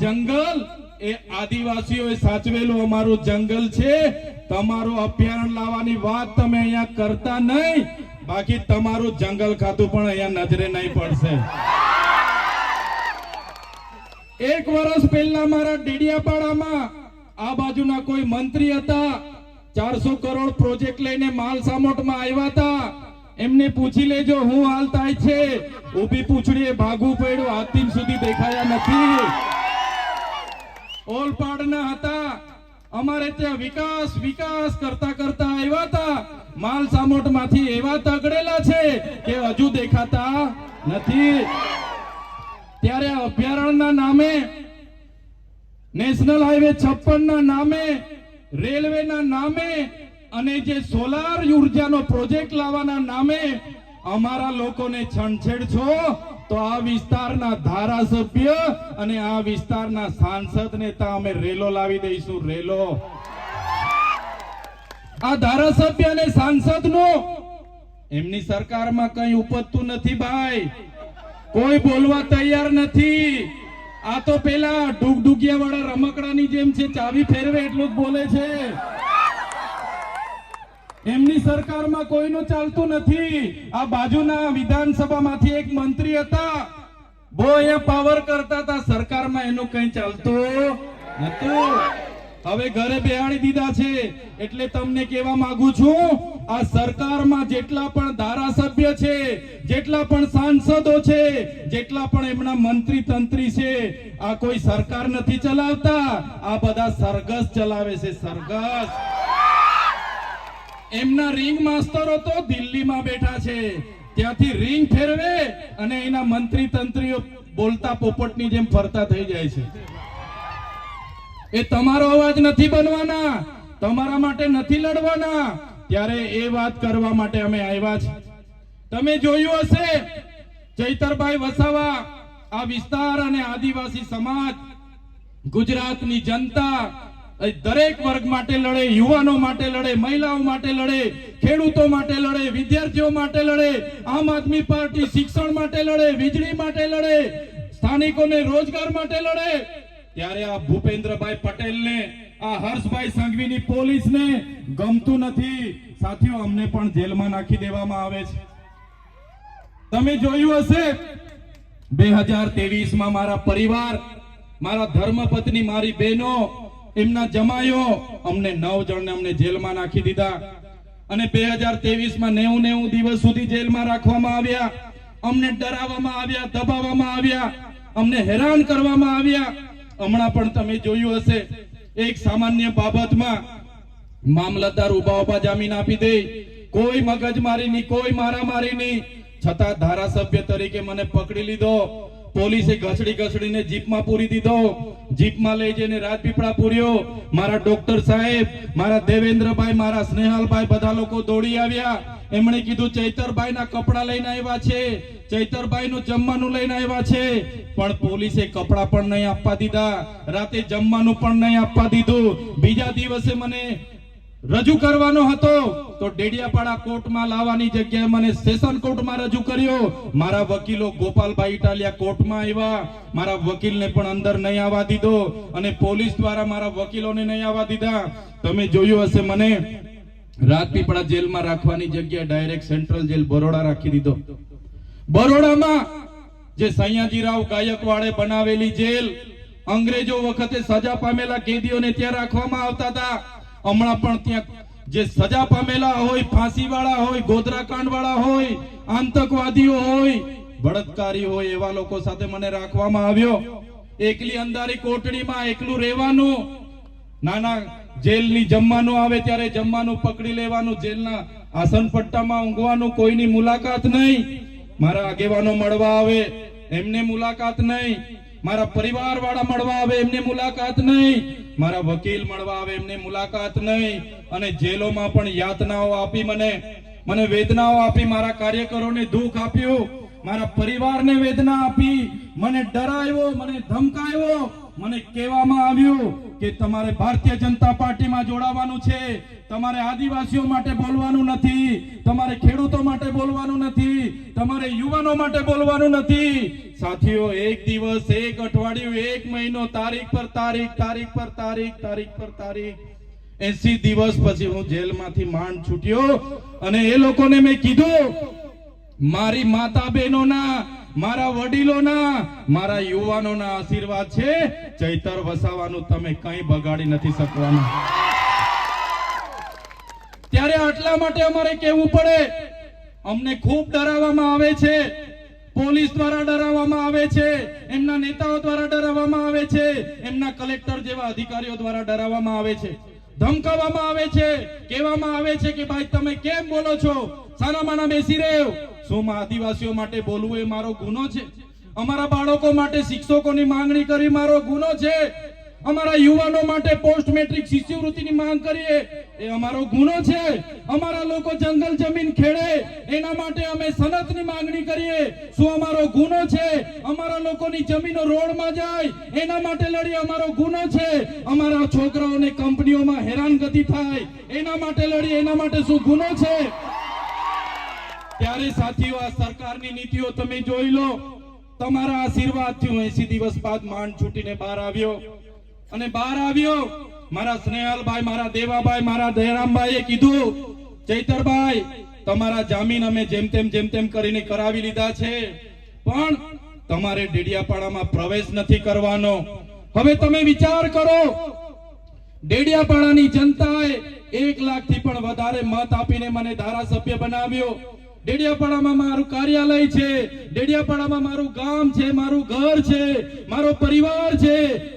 જંગલ એ આદિવાસીઓએ સાચવેલું અમારું જંગલ છે. તમારું અભ્યારણ લાવવાની વાત તમે અહીંયા કરતા નહીં. બાકી તમારું જંગલ ખાતું પણ અહીંયા નજરે નહીં પડશે. એક વર્ષ પહેલા મારા ડીડિયાપાડામાં આ બાજુના કોઈ મંત્રી હતા. ચારસો કરોડ પ્રોજેક્ટ લઈને માલ સામોટમાં આવ્યા હતા. એમને પૂછી લેજો હું હાલ થાય છે? ઊભી પૂછડીએ ભાગવું પડ્યું. આતિમ સુધી દેખાયા નથી. ઓલપાડના હતા. અમારે ત્યાં વિકાસ વિકાસ કરતા કરતા આવ્યા હતા. માલ સામોટમાંથી એવા તગડેલા છે કે હજુ દેખાતા નથી. ત્યારે અભયારણ્યના નામે, નેશનલ હાઈવે છપ્પન ના નામે, રેલવેના નામે અને જે સોલાર ઉર્જાનો પ્રોજેક્ટ લાવવાના નામે અમારા લોકોને છણછેડ છો તો આ વિસ્તારના ધારાસભ્ય અને આ વિસ્તારના સાંસદ નેતા અમે રેલો લાવી દઈશું, રેલો. આ ધારાસભ્ય અને સાંસદ એમની સરકારમાં કઈ ઉપજતું નથી ભાઈ. કોઈ બોલવા તૈયાર નથી. આ તો પેલા ડુગડુગિયા વાળા રમકડાની જેમ છે, ચાવી ફેરવે એટલું જ બોલે છે. એમની સરકારમાં કોઈનું ચાલતું નથી. આ બાજુના વિધાનસભામાંથી એક મંત્રી હતા. બહુ અહીંયા પાવર કરતા હતા. સરકારમાં એનું કઈ ચાલતું નતું હવે ઘરે બેહાડી દીધા છે. એટલે તમને કહેવા માંગુ છું, આ સરકારમાં જેટલા પણ ધારાસભ્ય છે, જેટલા પણ સાંસદો છે, જેટલા પણ એમના મંત્રી તંત્રી છે, આ કોઈ સરકાર નથી ચલાવતા. આ બધા સરઘસ ચલાવે છે સરગસ એમના રિંગ માસ્તરો તો દિલ્હીમાં બેઠા છે. ત્યાંથી રિંગ ફેરવે અને એના મંત્રી તંત્રીઓ બોલતા પોપટની જેમ ફરતા થઈ જાય છે. એ તમારો અવાજ નથી બનવાના. તમારા માટે નથી લડવાના. ત્યારે એ વાત કરવા માટે અમે આવ્યા છે. તમે જોયું હશે, ચૈતરભાઈ વસાવા, આ વિસ્તાર અને આદિવાસી સમાજ, ગુજરાતની જનતા દરેક વર્ગ માટે લડે, યુવાનો માટે લડે, મહિલાઓ માટે લડે, ખેડૂતો માટે લડે, વિદ્યાર્થીઓ માટે લડે, આમ આદમી પાર્ટી શિક્ષણ માટે લડે, વીજળી માટે લડે, સ્થાનિકોને રોજગાર માટે લડે. ત્યારે આ ભૂપેન્દ્રભાઈ પટેલને, આ હર્ષભાઈ સંઘવીની પોલીસને ગમતું નથી. સાથીઓ, અમને પણ જેલમાં નાખી દેવામાં આવે છે. તમે જોયું હશે, બે હજારમાં મારા પરિવાર, મારા ધર્મપત્ની, મારી બહેનો એમના જમાયો અમને નવ જણને અમને જેલમાં નાખી દીધા. અને બે હજારમાં નેવું નેવું દિવસ સુધી જેલમાં રાખવામાં આવ્યા. અમને ડરાવવામાં આવ્યા, દબાવવામાં આવ્યા. અમને હેરાન કરવામાં આવ્યા. હમણાં પણ તમે જોયું હશે, એક સામાન્ય બાબતમાં મામલતદાર ઊભા ઊભા જામીન આપી દે. કોઈ મગજમારીની, કોઈ મારામારીની. છતાં ધારાસભ્ય તરીકે મને પકડી લીધો. પોલીસે ઘસડી ઘસડીને જીપમાં પૂરી દીધો. જીપમાં લઈ જઈને રાજપીપળા પૂર્યો. મારા ડોક્ટર સાહેબ, મારા દેવેન્દ્રભાઈ, મારા સ્નેહાલભાઈ બધા લોકો દોડી આવ્યા. એમણે કીધું ચૈતરભાઈ ના કપડા લઈને આવ્યા છે. ચૈતરભાઈ નું જમવાનું લઈને આવ્યા છે. પણ પોલીસે કપડા પણ નહીં આપવા દીધા. રાતે જમવાનું પણ નહીં આપવા દીધું. બીજા દિવસે મને રજૂ કરવાનો હતો, તો ડેડિયાપાડા કોર્ટમાં લાવવાની જગ્યાએ મને સેશન કોર્ટમાં રજૂ કર્યો. મારા વકીલો ગોપાલભાઈ ઇટાલિયા કોર્ટમાં આવ્યા. મારા વકીલને પણ અંદર નહીં આવવા દીધો અને પોલીસ દ્વારા મારા વકીલોને નહીં આવવા દીધા. તમે જોયું હશે મને રાજપીપળા જેલમાં રાખવાની જગ્યાએ ડાયરેક્ટ સેન્ટ્રલ જેલ બરોડા રાખી દીધો. બરોડામાં જે સયાજીરાવ ગાયકવાડે બનાવેલી જેલ, અંગ્રેજો વખતે સજા પામેલા કેદીઓને ત્યાં રાખવામાં આવતા હતા. હમણાં પણ ત્યાં જે સજા પામેલા હોય ફાંસી વાળા હોય ગોધરાકાંડ વાળા હોય, આતંકવાદીઓ હોય, બળાત્કારી હોય એવા લોકો સાથે મને રાખવામાં આવ્યો. એકલી અંધારી કોટડીમાં એકલું રહેવાનું. નાના જેલની જમવાનું આવે ત્યારે જમવાનું પકડી લેવાનું, જેલના આસન પટ્ટામાં ઊંઘવાનું, કોઈની મુલાકાત નહીં. મારા આગેવાનો મળવા આવે, એમને મુલાકાત નહીં. મારા પરિવાર મળવા આવે, એમને મુલાકાત નહીં. મારા વકીલ મળવા આવે, એમને મુલાકાત નહીં અને જેલોમાં પણ યાતનાઓ આપી મને. મને વેદનાઓ આપી, મારા કાર્યકરોને દુઃખ આપ્યું. મારા પરિવારને વેદના આપી. મને ડરાવ્યો મને ધમકાવ્યો મને કહેવામાં આવ્યું કે તમારે ભારતીય જનતા પાર્ટીમાં જોડાવાનું છે. તમારે આદિવાસીઓ માટે બોલવાનું નથી. તમારે ખેડૂતો માટે બોલવાનું નથી. તમારે યુવાનો માટે બોલવાનું નથી. સાથીઓ, એક દિવસ, એક અઠવાડિયું, એક મહિનો, તારીખ પર તારીખ તારીખ પર તારીખ તારીખ પર તારીખ. એસી દિવસ પછી હું જેલમાંથી માંડ છૂટ્યો અને એ લોકોને મેં કીધું મારી માતા બહેનોના મારા વડીલોના, મારા યુવાનોના આશીર્વાદ છે. ચૈતર વસાવાનું તમે કંઈ બગાડી નથી શકવાના. ત્યારે આટલા માટે અમારે કહેવું પડે. અમને ખૂબ ડરાવવામાં આવે છે. પોલીસ દ્વારા ડરાવવામાં આવે છે. એમના નેતાઓ દ્વારા ડરાવવામાં આવે છે. એમના કલેક્ટર જેવા અધિકારીઓ દ્વારા ડરાવવામાં આવે છે. ધમકાવવામાં આવે છે, કહેવામાં આવે છે કે ભાઈ તમે કેમ બોલો છો? સાના માના બેસી રહ્યો. શું આદિવાસીઓ માટે બોલવું એ મારો ગુનો છે? અમારા બાળકો માટે શિક્ષકોની માંગણી કરી મારો ગુનો છે? અમારા યુવાનો માટે પોસ્ટ મેટ્રિક શિષ્યવૃત્તિની માંગ કરીએ. એ અમારો ગુનો છે. અમારા લોકો જંગલ જમીન ખેડે. એના માટે અમે સનતની માંગણી કરીએ. શું અમારો ગુનો છે? અમારા લોકોની જમીનો રોડમાં જાય. એના માટે લડી અમારો ગુનો છે. અમારા છોકરાઓને કંપનીઓમાં હેરાનગતિ થાય. એના માટે લડી એના માટે શું ગુનો છે? ત્યારે સાથીઓ, આ સરકારની નીતિઓ તમે જોઈ લો. તમારા આશીર્વાદથી હું એસી દિવસ બાદ માંડ છૂટીને બહાર આવ્યો. અને બહાર આવ્યો. મારા સ્નેહલભાઈ, મારા દેવાભાઈ, મારા દયારામભાઈએ કીધું, ચૈતરભાઈ, તમારા જામીન અમે જેમ તેમ જેમ તેમ કરીને કરાવી લીધા છે, પણ તમારે ડેડિયાપાડામાં પ્રવેશ નથી કરવાનો. હવે તમે વિચાર કરો, ડેડિયાપાડાની જનતાએ એક લાખથી પણ વધારે મત આપીને મને ધારાસભ્ય બનાવ્યો. ડેડિયાપાડામાં મારું કાર્યાલય છે. ડેડિયાપાડામાં મારું ગામ છે, મારું ઘર છે, મારો પરિવાર છે.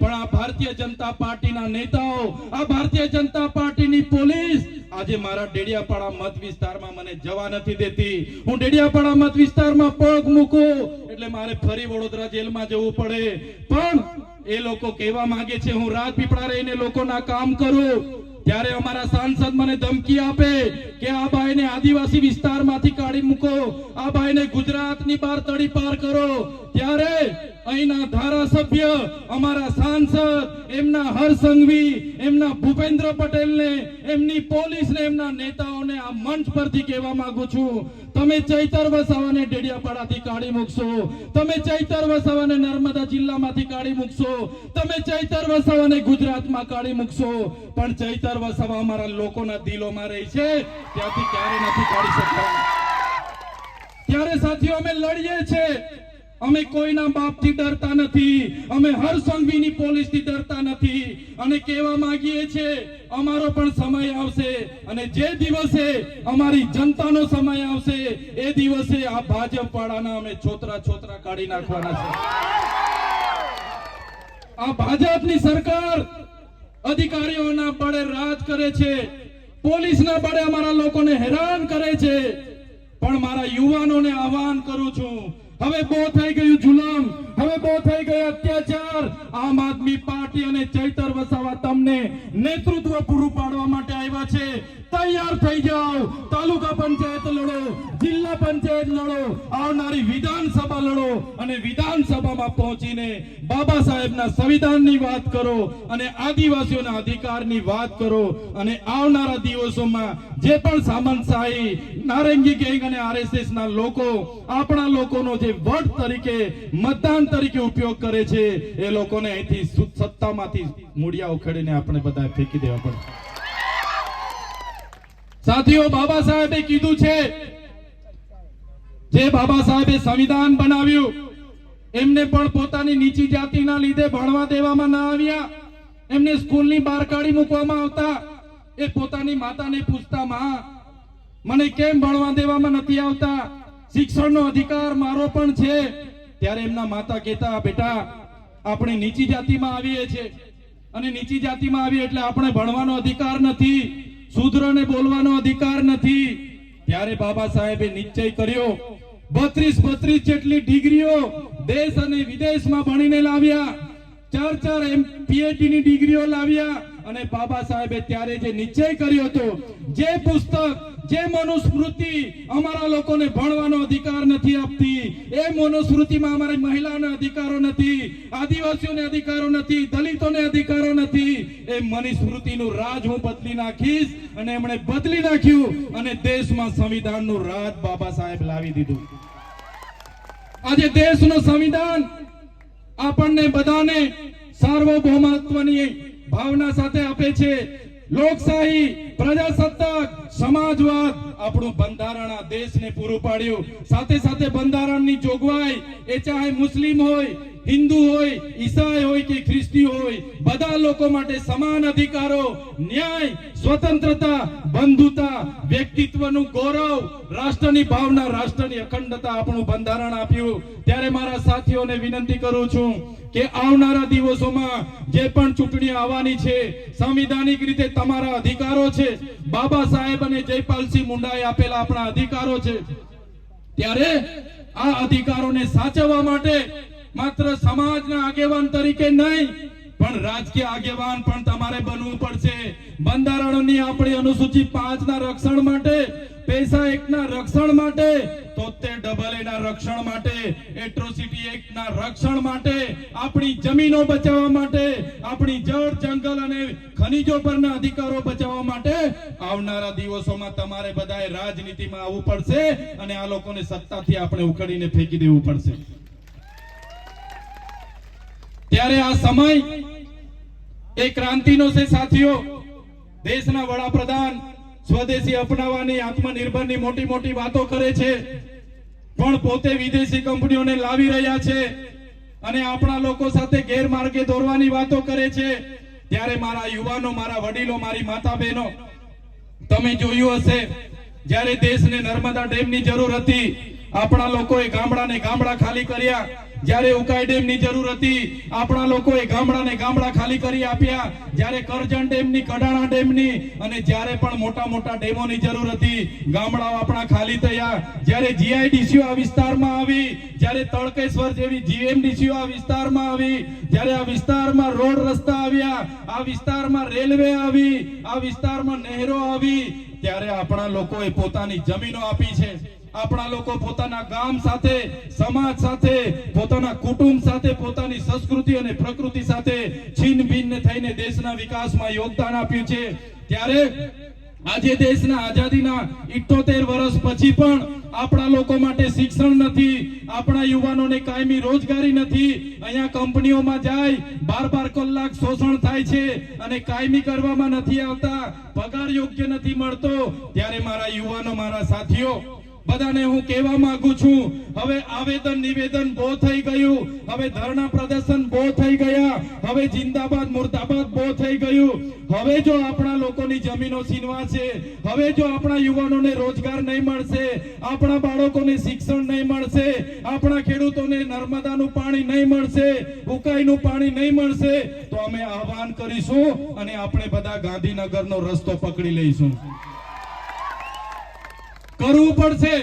પણ આ ભારતીય જનતા પાર્ટીના નેતાઓ, આ ભારતીય જનતા પાર્ટીની પોલીસ આજે મારા ડેડિયાપાડા મત વિસ્તારમાં મને જવા નથી દેતી. હું ડેડિયાપાડા મત વિસ્તારમાં પગ મૂકું એટલે મારે ફરી વડોદરા જેલમાં જવું પડે. પણ એ લોકો કહેવા માંગે છે, હું રાજપીપળા રહીને લોકોના કામ કરું. ત્યારે અમારા સાંસદ મને ધમકી આપે કે આ ભાઈને આદિવાસી વિસ્તારમાંથી કાઢી મૂકો, આ ભાઈને ગુજરાતની બહાર તડી પાર કરો. ત્યારે અહીંના ધારાસભ્ય, અમારા સાંસદ, એમના હરસંઘવી એમના ભૂપેન્દ્ર પટેલને, એમની પોલીસને, એમના નેતાઓને આ મંચ પરથી કહેવા માંગુ છું. તમે ચૈતર વસાવાને ડેડિયાપાડાથી કાઢી મૂકશો. તમે ચૈતર વસાવાને નર્મદા જિલ્લામાંથી કાઢી મૂકશો. તમે ચૈતર વસાવાને ગુજરાતમાં કાઢી મૂકશો. પણ ચૈતર વસાવા અમારા લોકોના દિલોમાં રહી છે. ત્યાંથી ક્યારે નથી કાઢી શકતા. ત્યારે સાથીઓ અમે લડીએ છે અમે કોઈના બાપથી ડરતા નથી. અમે હર સંઘવીની પોલીસથી ડરતા નથી. અને કહેવા માંગીએ છીએ, અમારો પણ સમય આવશે અને જે દિવસે અમારી જનતાનો સમય આવશે, એ દિવસે આ ભાજપ વાળાના અમે છોતરા છોતરા કાઢી નાખવાના છે. આ ભાજપની સરકાર અધિકારીઓના બળે રાજ કરે છે. પોલીસના બળે અમારા લોકોને હેરાન કરે છે. પણ મારા યુવાનોને આહવાન કરું છું હવે બહુ થઈ ગયું જુલમ. હવે બહુ થઈ ગયો અત્યાચાર. આમ આદમી પાર્ટી અને ચૈતર વસાવા તમને નેતૃત્વ પૂરું પાડવા માટે આવ્યા છે. તૈયાર થઈ જાઓ. તાલુકા પંચાયત લડો, જિલ્લા પંચાયત લડો, આવનારી વિધાનસભા લડો અને વિધાનસભામાં પહોંચીને બાબા સાહેબના સંવિધાનની વાત કરો અને આદિવાસીઓના અધિકારની વાત કરો અને આવનારા દિવસોમાં જે પણ સામંતશાહી નારંગી ગેંગ અને આરએસએસ ના લોકો, આપણા લોકોનો જે વટ તરીકે, મતદાન તરીકે ઉપયોગ કરે છે, એ લોકોને અહીંથી સત્તામાંથી મૂળિયા ઉખેડીને આપણે બધા ફેંકી દેવા પડે. સાથીઓ, બાબા સાહેબે કીધું છે, જે બાબા સાહેબે સંવિધાન બનાવ્યું, એમને પણ પોતાની નીચી જાતિના લીધે ભણવા દેવામાં ના આવ્યા. એમને સ્કૂલની બહાર કાઢી મૂકવામાં આવતા. એ પોતાની માતાને પૂછતા માં મને કેમ ભણવા દેવામાં નથી આવતા? શિક્ષણનો અધિકાર મારો પણ છે. ત્યારે એમના માતા કહેતા, બેટા, આપણે નીચી જાતિમાં આવીએ છીએ. અને નીચી જાતિમાં આવીએ એટલે આપણે ભણવાનો અધિકાર નથી. શૂદ્રને બોલવાનો અધિકાર નથી. ત્યારે બાબા સાહેબે નિશ્ચય કર્યો, બત્રીસ બત્રીસ જેટલી ડિગ્રીઓ દેશ અને વિદેશમાં ભણીને લાવ્યા. ચાર ચાર એમ પીએચડી ની ડિગ્રીઓ લાવ્યા અને બાબા સાહેબે ત્યારે જે નિશ્ચય કર્યો હતો, જે પુસ્તક જે મનુસ્મૃતિ અમારા લોકોને ભણવાનો અધિકાર નથી આપતી, એ મનુસ્મૃતિમાં અમારી મહિલાના અધિકારો નથી, આદિવાસીઓને અધિકારો નથી, દલિતોને અધિકારો નથી, એ મનુસ્મૃતિનું રાજ હું બદલી નાખીશ અને એમણે બદલી નાખ્યું અને દેશમાં સંવિધાનનું રાજ બાબા સાહેબ લાવી દીધું. આજે દેશનું સંવિધાન આપણને બધાને સાર્વભૌમત્વની ભાવના સાથે આપે છે. લોકશાહી, પ્રજાસત્તાક, સમાજવાદ આપણું બંધારણ આ દેશને પૂરું પાડ્યું. સાથે સાથે બંધારણની જોગવાઈ, એ ચાહે મુસ્લિમ હોય, હિન્દુ હોય, ઈસાઈ હોય કે ખ્રિસ્તી હોય, બધા લોકો માટે સમાન અધિકારો, ન્યાય, સ્વતંત્રતા, બંધુતા, વ્યક્તિત્વનું ગૌરવ, રાષ્ટ્રની ભાવના, રાષ્ટ્રની અખંડતા આપણું બંધારણ આપ્યું. ત્યારે મારા સાથીઓને વિનંતી કરું છું કે આવનારા દિવસોમાં જે પણ ચૂંટણી આવવાની છે, સંવિધાનિક રીતે તમારા અધિકારો છે. બાબા સાહેબ અને જયપાલસિંહ મુંડાએ આપેલા આપણા અધિકારો છે. ત્યારે આ અધિકારોને સાચવવા માટે માત્ર સમાજના આગેવાન તરીકે નહીં, પણ રાજકીય આગેવાન પણ તમારે બનવું પડશે. બંધારણની આપણી અનુસૂચિ પાંચ ના રક્ષણ માટે પૈસા એકના રક્ષણ માટે તોતેર ડબલ એના રક્ષણ માટે, એટ્રોસિટી એક્ટના રક્ષણ માટે, આપણી જમીનો બચાવવા માટે, આપણી જળ, જંગલ અને ખનીજો પરના અધિકારો બચાવવા માટે આવનારા દિવસોમાં તમારે બધાએ રાજનીતિમાં આવવું પડશે અને આ લોકોને સત્તાથી આપણે ઉખડીને ફેંકી દેવું પડશે. ત્યારે આ સમય એ ક્રાંતિનો છે, સાથીઓ. દેશના વડાપ્રધાન સ્વદેશી અપનાવવાની, આત્મનિર્ભરની મોટી મોટી વાતો કરે છે. પણ પોતે વિદેશી કંપનીઓને લાવી રહ્યા છે અને આપણા લોકો સાથે ગેરમાર્ગે દોરવાની વાતો કરે છે. ત્યારે મારા યુવાનો, મારા વડીલો, મારી માતા બહેનો તમે જોયું હશે, જ્યારે દેશને નર્મદા ડેમની જરૂર હતી, આપણા લોકોએ ગામડાને ગામડા ખાલી કર્યા. જ્યારે ઉકાઈ ડેમની જરૂર હતી, આપણા લોકોએ ગામડાને ગામડા ખાલી કરી આપ્યા. જ્યારે કરજણ ડેમની, કડાણા ડેમની અને જ્યારે પણ મોટા મોટા ડેમોની જરૂર હતી, ગામડાઓ આપણા ખાલી થયા. જ્યારે જીઆઈડીસીઓ આ વિસ્તારમાં આવી, જ્યારે તળકેશ્વર જેવી જીએમડીસીઓ આ વિસ્તારમાં આવી, જ્યારે આ વિસ્તારમાં રોડ રસ્તા આવ્યા, આ વિસ્તારમાં રેલવે આવી, આ વિસ્તારમાં નહેરો આવી, ત્યારે આપણા લોકોએ પોતાની જમીનો આપી છે. આપણા લોકો પોતાના ગામ સાથે, સમાજ સાથે, પોતાના કુટુંબ સાથે, પોતાની સંસ્કૃતિ અને પ્રકૃતિ સાથે છીન થઈને દેશના વિકાસમાં યોગદાન આપ્યું છે. ત્યારે આજે દેશના આઝાદીના 78 વર્ષ પછી પણ આપણા લોકો માટે શિક્ષણ નથી, આપણા યુવાનોને કાયમી રોજગારી નથી. અહીંયા કંપનીઓમાં જાય, બાર બાર કલાક શોષણ થાય છે અને કાયમી કરવામાં નથી આવતા, પગાર યોગ્ય નથી મળતો. ત્યારે મારા યુવાનો, મારા સાથીઓ બધાને હું કહેવા માંગુ છું, હવે આવેદન, નિવેદન બહુ થઈ ગયું, હવે ધરણા પ્રદર્શન બહુ થઈ ગયા, હવે જિંદાબાદ, મુર્દાબાદ બહુ થઈ ગયું. હવે જો આપણા લોકોની જમીનો છે હવે જો આપણા યુવાનોને રોજગાર નહીં મળશે, આપણા બાળકોને શિક્ષણ નહીં મળશે, આપણા ખેડૂતોને નર્મદાનું પાણી નહીં મળશે, ઉકાઈનું પાણી નહીં મળશે, તો અમે આહવાન કરીશું અને આપણે બધા ગાંધીનગરનો રસ્તો પકડી લઈશું. કરવું પડશે.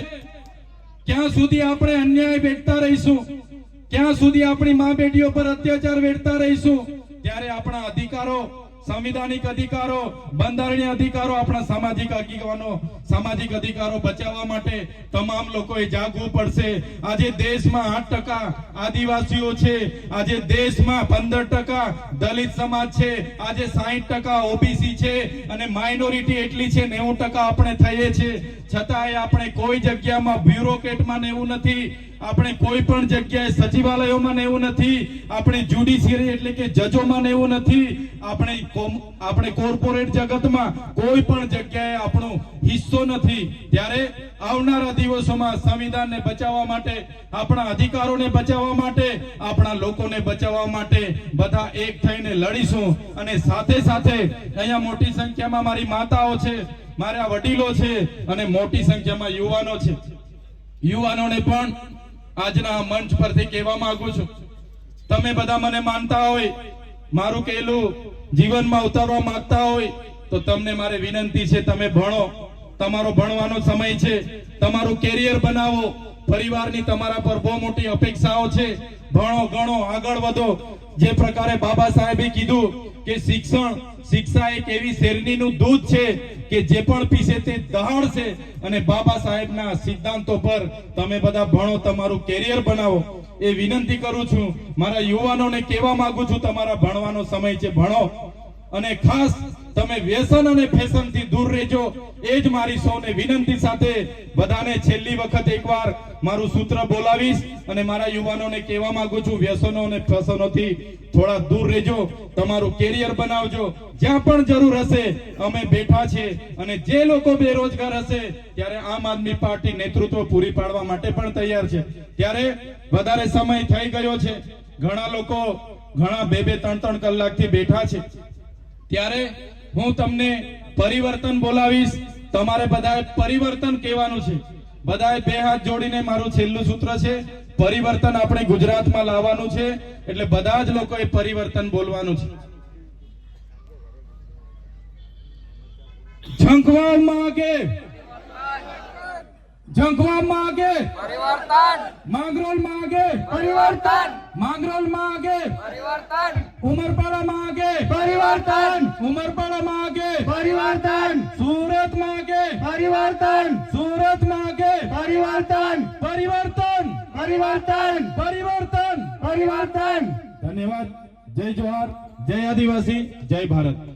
ક્યાં સુધી આપણે અન્યાય વેઠતા રહીશું? ક્યાં સુધી આપણી મા બેટીઓ પર અત્યાચાર વેઠતા રહીશું? ત્યારે આપણા અધિકારો, સંવિધાનિક અધિકારો, બંધારણીય અધિકારો આપણા સામાજિક આગેવાનો સામાજિક અધિકારો બચાવવા માટે તમામ લોકોએ જાગવું પડશે. આજે દેશમાં આઠ ટકા આદિવાસીઓ છે. આજે દેશમાં પંદર ટકા દલિત સમાજ છે. આજે સાહીઠ ટકા ઓબીસી છે. અને માઇનોરિટી એટલી છે નેવું ટકા આપણે થઈએ છીએ. છતાંય આપણે કોઈ જગ્યામાં બ્યુરોક્રેટમાં ને એવું નથી. આપણે કોઈ પણ જગ્યાએ સચિવાલયોમાં ને એવું નથી. આપણે જ્યુડિશિયરી એટલે કે જજોમાં ને એવું નથી. આપણે આપણે કોર્પોરેટ જગતમાં કોઈ પણ જગ્યાએ આપણો હિસ્સો નથી. ત્યારે આવનારા દિવસોમાં સંવિધાનને બચાવવા માટે, આપણા અધિકારોને બચાવવા માટે, આપણા લોકોને બચાવવા માટે બધા એક થઈને લડીશું. અને સાથે સાથે અહીંયા મોટી સંખ્યામાં મારી માતાઓ છે, મારા વડીલો છે અને મોટી સંખ્યામાં યુવાનો છે. યુવાનોને પણ આજના મંચ પરથી કહેવા માંગુ છું. તમે બધા મને માનતા હોય, મારું કહેલું જીવનમાં ઉતારવા માંગતા હોય, તો તમને મારે વિનંતી છે, તમે ભણો. તમારો ભણવાનો સમય છે, તમારું કેરિયર બનાવો. પરિવારની તમારા પર બહુ મોટી અપેક્ષાઓ છે. ભણો, ગણો, આગળ વધો. જે પ્રકારે બાબા સાહેબે કીધું કે શિક્ષણ, શિક્ષા એક એવી શેરડીનું દૂધ છે કે જે પણ પીશે તે દહાડશે. અને બાબા સાહેબના સિદ્ધાંતો પર તમે બધા ભણો, તમારું કેરિયર બનાવો. એ વિનંતી કરું છું, મારા યુવાનોને કહેવા માંગુ છું, તમારા ભણવાનો સમય છે, ભણો. અને ખાસ તમે વ્યસન અને ફેશનથી દૂર રહેજો. એ જ મારી સૌને વિનંતી સાથે બધાને છેલ્લી વખત એકવાર મારું સૂત્ર બોલાવીશ અને મારા યુવાનોને કહેવા માંગુ છું, વ્યસનો અને ફેશનોથી થોડા દૂર રહેજો. તમારું કેરિયર બનાવજો. જ્યાં પણ જરૂર હશે, અમે બેઠા છે અને જે લોકો બેરોજગાર હશે, ત્યારે આમ આદમી પાર્ટી નેતૃત્વ પૂરી પાડવા માટે પણ તૈયાર છે. ત્યારે વધારે સમય થઈ ગયો છે. ઘણા લોકો ઘણા બે બે ત્રણ ત્રણ કલાકથી બેઠા છે. ત્યારે હું તમને પરિવર્તન બોલાવીશ. તમારે બધાએ પરિવર્તન કહેવાનું છે. બધાએ બે હાથ જોડીને મારું છેલ્લું સૂત્ર છે. પરિવર્તન આપણે ગુજરાતમાં લાવવાનું છે. એટલે બધા જ લોકોએ પરિવર્તન બોલવાનું છે. ઝંખવા માગે. ઝંખવા માગે. પરિવર્તન. માંગરોળ માગે. પરિવર્તન. માંગરોલમાં આગે પરિવર્તન. ઉમરપાડા માગે. પરિવર્તન. ઉમરપાડા માગે. પરિવર્તન. સુરત માગે. પરિવર્તન. સુરત માગે. પરિવર્તન. પરિવર્તન. પરિવર્તન. પરિવર્તન. પરિવર્તન. ધન્યવાદ. જય જોહાર જય આદિવાસી. જય ભારત.